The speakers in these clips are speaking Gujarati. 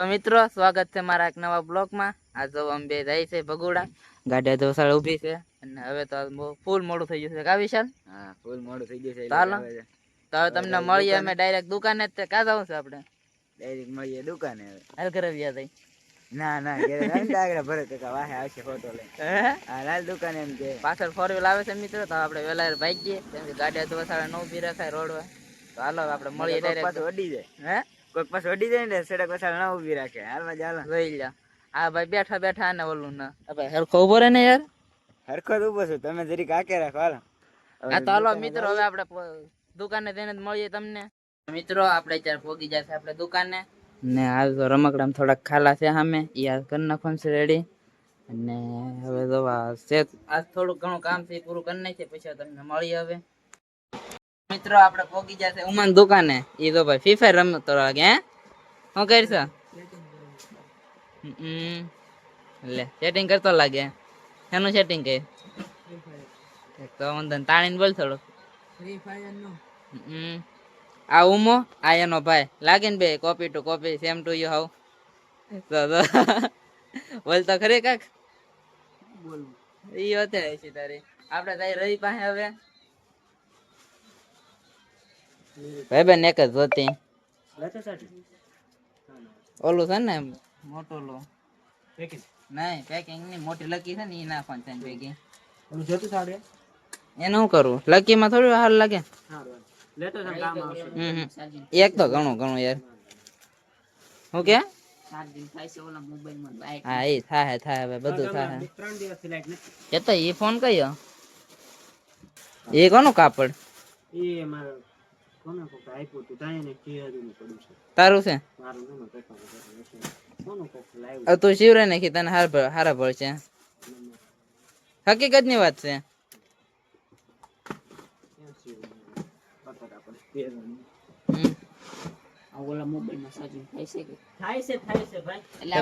તો મિત્રો સ્વાગત છે મારા એક નવા બ્લોગમાં. આ જો અંબે જાય છે ભગોડા. ગાડિયા દોસાળ ઊભી છે. અને હવે તો ફૂલ મોડું થઈ ગયું છે. કા વિશાલ? હા ફૂલ મોડું થઈ ગયું છે. ચાલો. તો હવે તમને મળીએ અમે ડાયરેક્ટ દુકાને જ. કા જવું છે આપણે? ડાયરેક્ટ મળીએ દુકાને હવે. હાલ ઘરે વ્યા થઈ ના ના ઘરે ના ભરે કાકા વાહે આવશે ફોટો લઈ હા? લાલ દુકાને એમ કે. પાછળ ફોર વ્હીલ આવે છે મિત્રો તો આપણે વેલા ભાગીએ. કેમ કે ગાડિયા દોસાળે ન ઊભી રખાય રોડ તો હાલો આપણે મળીએ ડાયરેક્ટ પાછું અડી જાય. હે? કોઈક પાસે અડી જાય ને સડક પાછળ ના ઊભી રાખે. હાલમાં ચાલો. જોઈ લ્યો. હા ભાઈ બેઠા બેઠા ને ઓલું ના. ભાઈ હરખો ઊભો રહે ને યાર. હરખો ઊભો છું. તમે જરીક આકે રાખો હાલ. હા તો હાલો મિત્રો હવે આપણે દુકાને જઈને મળીએ તમને. મિત્રો આપણે અત્યારે પોગી જશે આપણે દુકાને. ને હાલ તો રમકડામ થોડાક ખાલા છે સામે. એ હાલ કરી નાખવાનું છે રેડી અને હવે તો આ છે આજ થોડું ઘણું કામ છે એ પૂરું કરી નાખીએ પછી તમને મળીએ હવે. મિત્રો આપણે પોગી જશે ઉમંગ દુકાને. એ તો ભાઈ ફ્રી ફાયર રમતો લાગે હે? શું કરશો? લે સેટિંગ કરતો લાગે. એનું સેટિંગ કર તો વંદન તાણીને બોલ થોડુંક. હમ. આ ઉમો આ એનો ભાઈ. લાગે ને બે copy to copy same to you how? તો બોલ તો ખરી કાક? ઈ હોતે છે તારી. આપણે તારી રવિ પાસે હવે? ભાઈ બેન એક જ જોતી. ઓલું છે ને મોટું ઓલું. નહીં પેકિંગની મોટી લકી છે ને ઈ નાખવાનું છે પેકિંગ એનું શું કરવું લકી માં થોડું હાલ લાગે. હમ હમ. એક તો ઘણું ઘણું યાર. શું કે? હા એ થાય થાય હવે બધું થાય એ તો એ ફોન કયો એ કોનું કાપડ? તારું છે? હવે તું શિવરે નાખી તને હાર ભ- હારા ભળશે હકીકતની વાત છે.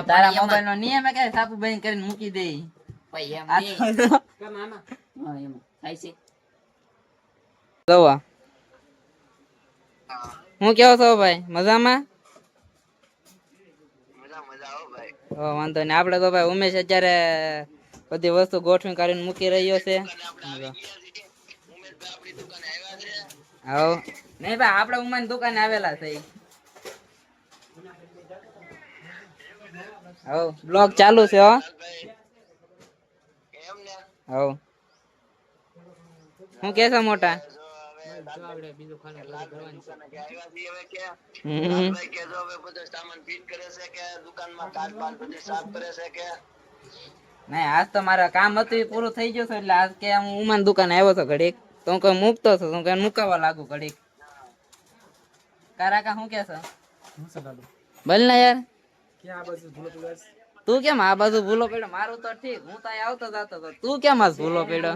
તારા મોબાઈલ નો નિયમ હે કે સાપુ બંધ કરીને મૂકી દે. હું કેવો છો ભાઈ? મજામાં? ઓ વાંધો નહીં. આપણે તો ભાઈ ઉમેશ અત્યારે બધી વસ્તુ ગોઠવી કરીને મૂકી રહ્યો છે. હવ. નહીં ભાઈ આપણે ઉમાની દુકાને આવેલા છે હવ. બ્લોગ ચાલુ છે હો. હવ. હું કે છે. નહીં આજ તો મારા કામ હતું એ પૂરું થઈ ગયું છે એટલે આજ કે હું ઉમાન દુકાન આવ્યો હતો ઘડીક. તો હું કઈ મૂકતો છો તું હું કઈ મુકાવા લાગુ ઘડીક. કારાકા શું કે છે? બોલ ને યાર. તું કેમ આ બાજુ ભૂલો પડ્યો? મારું તો ઠીક, હું તો આવતો જતો હતો. તું કેમ આજ ભૂલો પડ્યો?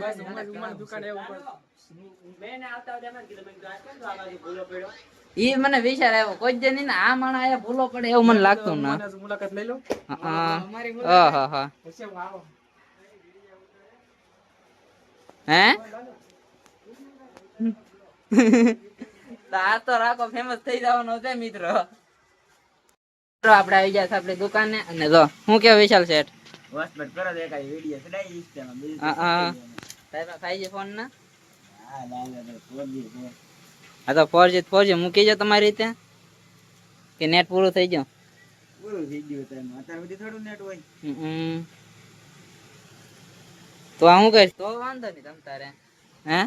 ઈ મને વિચાર આવ્યો, કોઈ જ નહીં ને આ માણા આયા ભૂલો પડે એવું મને લાગતું ના. હા હા હા. હે? તો તો રાખો ફેમસ થઈ જવાનો છે મિત્રો. મિત્રો આપણે આવી જાય આપણી દુકાને. અને જો હું કે વિશાલ શેઠ? બસ બસ કરો તો એકાદી વીડિયો ચડાઈ ઇન્સ્ટામાં બીજું હા, હા. થાય છે ફોન ના? હા લાલ ફોરજી છે. હા તો ફોરજી ફોરજી મૂકી જો તમારી રીતે. કે નેટ પૂરું થઈ ગયું? પૂરું થઈ ગયું time. અત્યાર સુધી થોડું નેટ હોય. હમ. તો આ હું કહીશ તો વાંધો નહીં તમ તારે. હે?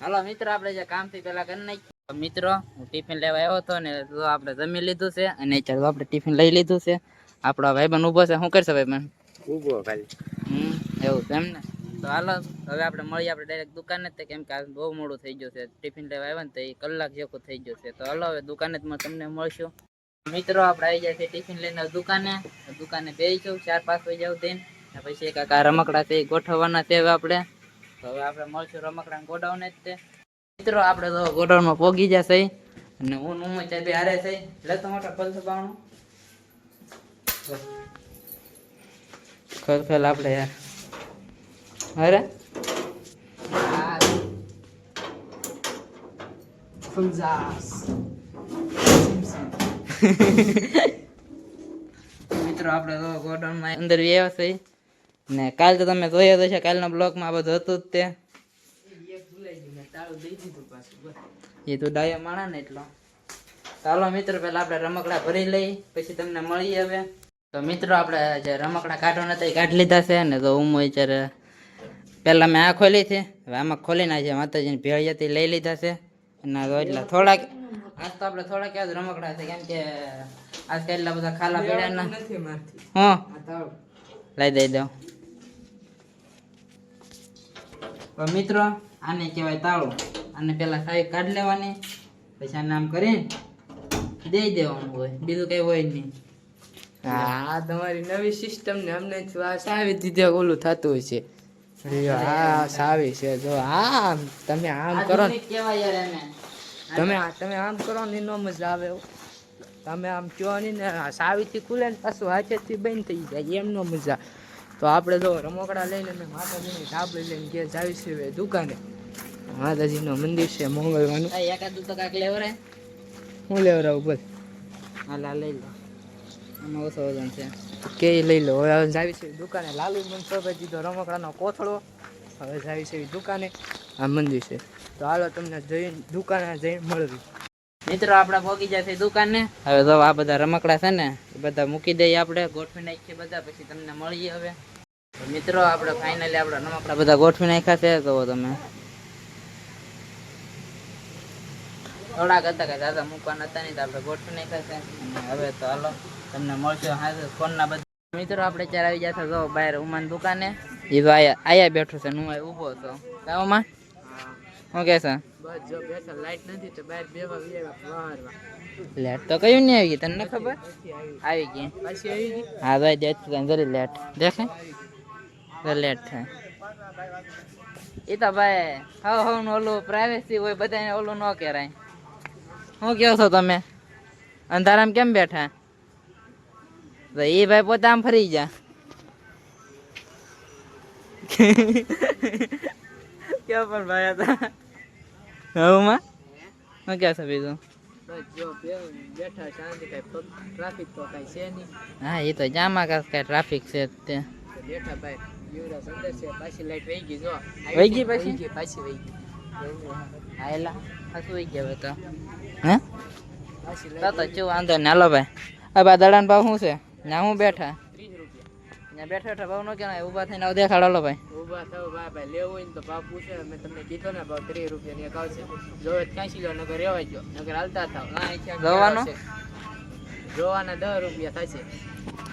હાલો મિત્ર આપણે જે કામથી પેલા કરી નાખીએ. મિત્રો હું ટિફિન લેવા આવ્યો હતો ને તો આપણે જમી લીધું છે અને ચાલો આપણે ટિફિન લઈ લીધું છે. આપણો ભાઈબંધ ઊભો છે. શું કરશે ભાઈબંધ? ઊભો ખાલી. હમ એવું છે એમ ને? તો હાલો હવે આપણે મળીએ આપણે ડાયરેક્ટ દુકાને જ તે કેમ કે આ બહુ મોડું થઈ ગયું છે. ટિફિન લેવા આવ્યા ને તો એ કલાક જેવું થઈ ગયું છે. તો હાલો હવે દુકાને જ તમને મળશું. મિત્રો આપણે આવી જાય છે ટિફિન લઈને દુકાને. દુકાને બેસીશું ચાર પાંચ વાગે આવું ને પછી કાકા રમકડા છે એ ગોઠવવાના છે હવે આપણે. તો હવે આપણે મળશું રમકડા ગોડાઉન જ તે. મિત્રો આપણે તો ગોડાઉનમાં પોગી જશે અને હું ને ઉમર ચાબી હારે છે. લેતો મોટા પલ્સ બાણું. ખર ખેલ આપણે યાર. અરે મિત્રો આપણે તો ગોડાઉનમાં અંદર વ્યવસ્થા છે ને કાલ તો તમે જોયો તો છે કાલના બ્લોગમાં આ બધું હતું જ તે. એ તો ડાયો માણા ને એટલો. ચાલો મિત્રો પેલા આપણે રમકડા ભરી લઈ પછી તમને મળીએ હવે. તો મિત્રો આપણે જે રમકડા કાઢવાના હતા એ કાઢી લીધા છે ને તો હું અત્યારે પહેલાં મેં આ ખોલી છે હવે આમાં ખોલી નાખી માતાજીની ભેળિયાથી લઈ લીધા છે. અને તો એટલે થોડાક આજ તો આપણે થોડાક યાદ રમકડા છે કેમ કે આજ એટલા બધા ખાલા પડ્યા ના. હા. લઈ દઈ દઉં. મિત્રો આને કહેવાય તાળું. આને પેલા સાવી કાઢી લેવાની પછી આને આમ કરીને દઈ દેવાનું હોય. બીજું કઈ હોય નહીં. હા. તમારી નવી સિસ્ટમ ને અમને આ સાવી દીધે ઓલું થતું હોય છે હા સાવી છે. જો આમ તમે આમ કરો ને. આધુનિક કહેવાય યાર એને. તમે તમે આમ કરો ને નો મજા આવે તમે આમ કહો ને આ સાવીથી ખુલે ને પાછું હાથેથી બંધ થઈ જાય. એમ નો મજા. તો આપણે તો રમકડા લઈને અમે માતાજીની ઢાબલી લઈને ઘેર જાવી છે દુકાને. માતાજીનું મંદિર છે મંગળવાનું એકાદું તો કાંઈક લેવરાય. હું લેવરાવું બોલ. હાલ લઈ લો. આમાં ઓછો વજન છે. કે લઈ લો. હવે જાવી છે દુકાને. લાલુ મન સોંપે દીધો રમકડાનો કોથળો. હવે જાવી છે દુકાને. આ મંદિર છે. તો હાલો તમને જઈને દુકાને જઈને મળવી. મિત્રો, આપણે પહોંચી જશે દુકાને. હવે તો આ બધા રમકડા છે ને, એ બધા મૂકી દઈએ આપણે. ગોઠવી નાખીએ બધા, પછી તમને મળીએ હવે. તો મિત્રો, આપણે ફાઇનલી આપણે રમકડા બધા ગોઠવી નાખ્યા છે. તો તમે થોડાક હતા કે દાદા મૂકવાના હતા નહીં, તો આપણે ગોઠવી નાખ્યા છે. અને હવે તો હાલો, તમને મળશે હા ફોનના બધા. મિત્રો, આપણે ચાર આવી જશે જો બહાર ઉમાન દુકાને. એ તો આયા આયા બેઠો છે હું અહીં ઊભો હતો કાઓમાં શું કહે છે? બસ જો બેઠા લાઈટ નથી તો બહાર બેવા બેવા બહારવા લેટ તો કયું નહીં આવી તને ખબર? આવી. ગઈ. પછી આવી ગઈ? હા ભાઈ દેખ તું જરી લેટ. દેખે તો લેટ થાય. એ તો ભાઈ હવ હવનું ઓલું પ્રાઇવેસી હોય બધાને ઓલું ન કહેવાય. શું કહો છો તમે? અંધારામાં કેમ બેઠા? તો એ ભાઈ પોતા આમ ફરી જા ક્યાં પણ ભાઈ હતા. હવમાં? શું કહો છો બીજું? બેઠા શાંતિ કઈ ટ્રાફિક તો કઈ છે નહીં. હા એ તો જામા કાંઈ કાંઈ ટ્રાફિક છે તે બેઠા ભાઈ યુવરાજ અંદર છે પાછી લાઈટ વહી ગઈ જો. વહી ગઈ પાછી? પાછી વહી ગઈ. હા પાછું વહી ગયા તો. હે? પાછી તો તો ચેવું વાંધો ને હાલો ભાઈ. આ બા દડાન ભાવ શું છે? ના હું બેઠા. ત્રીસ બેઠો બેઠા ભાવ નો કેવાય ઊભા થઈને આવ દેખાડ ભાઈ. ઊભા થાવ ભાઈ ભાઈ લેવું હોય તો ભાવ પૂછે મેં તમને કીધો ને ભાવ ત્રીસ રૂપિયા એક આવશે. જો ક્યાંસી લો નગર રહેવા ગયો નગર હાલતા થાવ ના અહીંથી જવાનો? જોવાના 10 રૂપિયા થશે.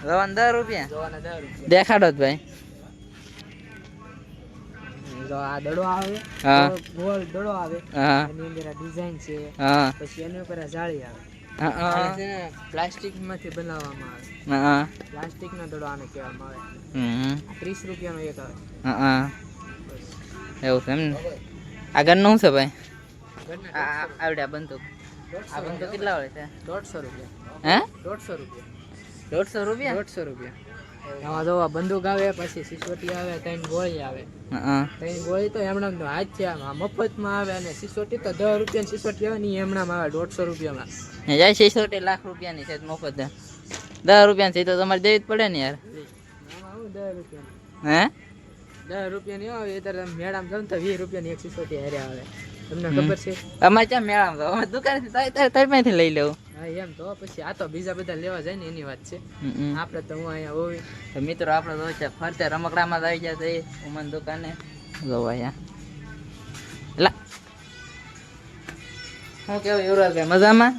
રવાન દસ રૂપિયા? જોવાના 10 રૂપિયા. દેખાડો જ ભાઈ. જો આ દડો આવે. ગોળ- દડો આવે. એની અંદર ડિઝાઇન છે. પછી એની ઉપર જાળી આવે. હા આને હા. છે ને પ્લાસ્ટિકમાંથી બનાવવામાં આવે. હા પ્લાસ્ટિક ના દડો આને કહેવામાં આવે. હમ. ત્રીસ રૂપિયાનો એક આવે. હા એવું છે એમ ને? આગળનું નું છે ભાઈ? આ આ- આવડે આ બંદૂક. આ બંદૂક કેટલા વાળી છે? દોઢસો રૂપિયા. હે? દોઢસો રૂપિયા. દોઢસો રૂપિયા? દોઢસો રૂપિયા. એમાં જો બંદૂક આવે પછી સિસોટી આવે ત્રણ ગોળી આવે. ત્રણ ગોળી તો એમણામ તો હાથથી આમ આ મફતમાં આવે અને સિસોટી તો દસ રૂપિયાની સિસોટી આવે ને એમણામ આવે દોઢસો રૂપિયામાં. ને જાય સિસોટી લાખ રૂપિયાની છે મફત. દસ રૂપિયાની છે તો તમારે દેવી જ પડે ને યાર. આમાં હું દસ રૂપિયા હે? દસ રૂપિયાની આવે એ ત્યારે મેળામાં જાવ તો વીસ રૂપિયાની એક સિસોટી હારે આવે. તમને ખબર છે? અમારે ક્યાં મેળામાં અમે દુકાનેથી તારે તારી તારી પાસેથી લઈ લેવું. હા એમ તો. પછી આ તો બીજા બધા લેવા જાય ને એની વાત છે. આપણે તો હું અહીંયા હોવી. તો મિત્રો આપણે તો છે ફરતે રમકડામાં આવી ગયા છે ઉમન દુકાને. જો અહીંયા લા. હું કેવું યુવરાજભાઈ મજામાં?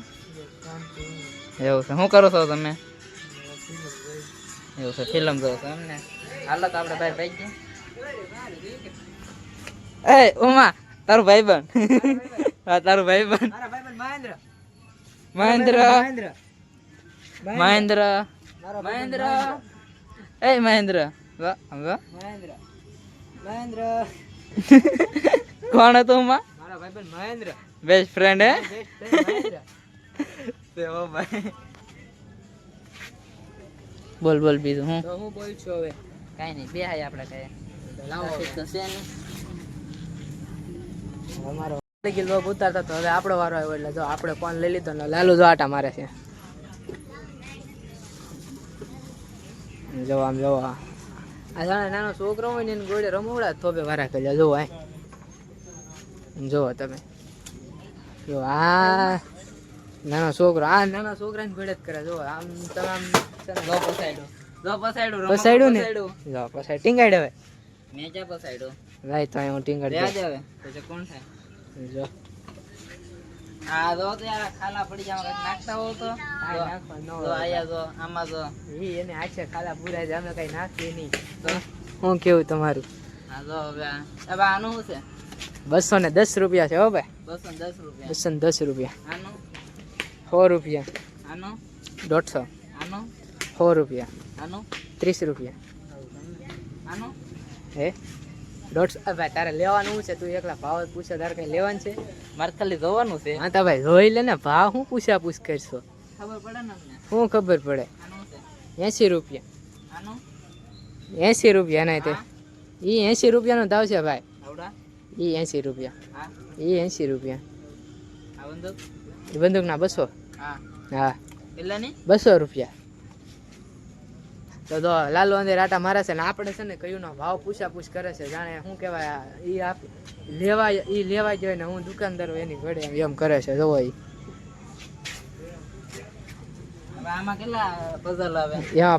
એવું છે. શું કરો છો તમે? એવું છે ફિલ્મ જોવો છો એમને. હાલો તો આપણે બહાર ભાઈ ગયા. એ ઉમા તારું ભાઈ બન હા તારું ભાઈ બન ભાઈ મહેન્દ્ર. મહેન્દ્ર. મહેન્દ્ર. મહેન્દ્ર. એ મહેન્દ્ર. મહેન્દ્ર. મહેન્દ્ર. કોણ હતું માં મારા ભાઈ મહેન્દ્ર. બેસ્ટ ફ્રેન્ડ હે? મહેન્દ્ર. સેવો ભાઈ. બોલ બોલ બીજું હું? તો હું બોલ છું હવે. કાઈ નહીં બે હાય આપણે કઈ લાવો તો છે ને. અમારો કિલો ઉતારતા તો હવે આપણો વારો આવ્યો એટલે જો આપણે ફોન લઈ લીધો ને લાલુ જો આટા મારે છે. જો આમ જો આ. જાણે નાનો છોકરો હોય ને એને ગોળે રમવડા થોબે વારા કર્યા. જો આ. જો તમે. જો આ. નાનો છોકરો. આ નાના છોકરાને ગોળે જ કરે જો આમ તમે આમ ને જો પસાડ્યું જો પસાડ્યું પસાડ્યું ને? લો પછી ટીંગાડ હવે? મેં ક્યાં પસાડ્યું લાય તો હું ટીંગાડ રહ્યા આવે. પછી કોણ થાય? આ જો તો ખાલા પડી જાય નાખતા હો તો? જો ન આયા જો આમાં જો. ઈ એને આછે ખાલા પૂરા છે અમે કઈ નાખીએ નહીં. તો હું કેવું તમારું? આ જો હવે હવે આનું શું છે? બસો ને દસ રૂપિયા છે હો ભાઈ. બસો ને દસ રૂપિયા. બસો ને દસ રૂપિયા. આનું? સો રૂપિયા. આનું? દોઢસો. આનું? સો રૂપિયા. આનું? ત્રીસ રૂપિયા. આનું? હે? દોઢસો. ભાઈ તારે લેવાનું છે તું એકલા ભાવ પૂછે તારે કઈ લેવાનું છે? મારે ખાલી જોવાનું છે. હા તો ભાઈ જોઈ લે ને ભાવ હું પૂછા પૂછ કરશો? ખબર પડે ને શું ખબર પડે? એંસી રૂપિયા. એંસી રૂપિયા નહીં તે. એ એંસી રૂપિયાનો ભાવ છે ભાઈ. એ એંસી રૂપિયા. હા? એ એંસી રૂપિયા. બંદૂક? બંદૂકના બસો? હા. બસો રૂપિયા. તો તો લાલુ અંદર આટા મારે છે ને આપણે છે ને કયું નો ભાવ પૂછા પૂછ કરે છે જાણે શું કહેવાય એ આપ લેવાય એ લેવાય જોઈએ ને હું દુકાનદાર એની ઘડે એમ કરે છે જોવો ઈ. હવે આમાં કેટલા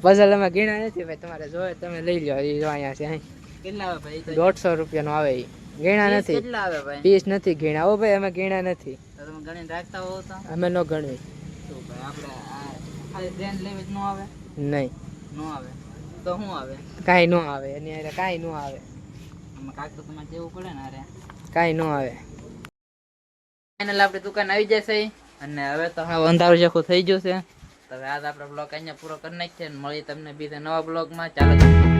પઝલ અમે ગીણા નથી ભાઈ તમારે જોવે તમે લઈ લો એ અહીંયા છે અહીં. દોઢસો રૂપિયાનો આવે એ ગીણા નથી. પીસ નથી ગીણા ઓ ભાઈ અમે ગીણા નથી અમે ન ગણવી લેવી નહીં. ન આવે. તો શું આવે? કાંઈ ન આવે એની હારે કાંઈ ન આવે. આમાં કાંઈક તો તમારે જેવું પડે ને અરે કાંઈ નો આવે. ફાઇનલ આપણી દુકાન આવી જશે. અને હવે તો હા અંધારું જેખું થઈ ગયું છે. તો હવે આજ આપણે બ્લોગ અહીંયા પૂરો કરી નાખીએ મળીએ તમને બીજા નવા બ્લોગમાં ચાલો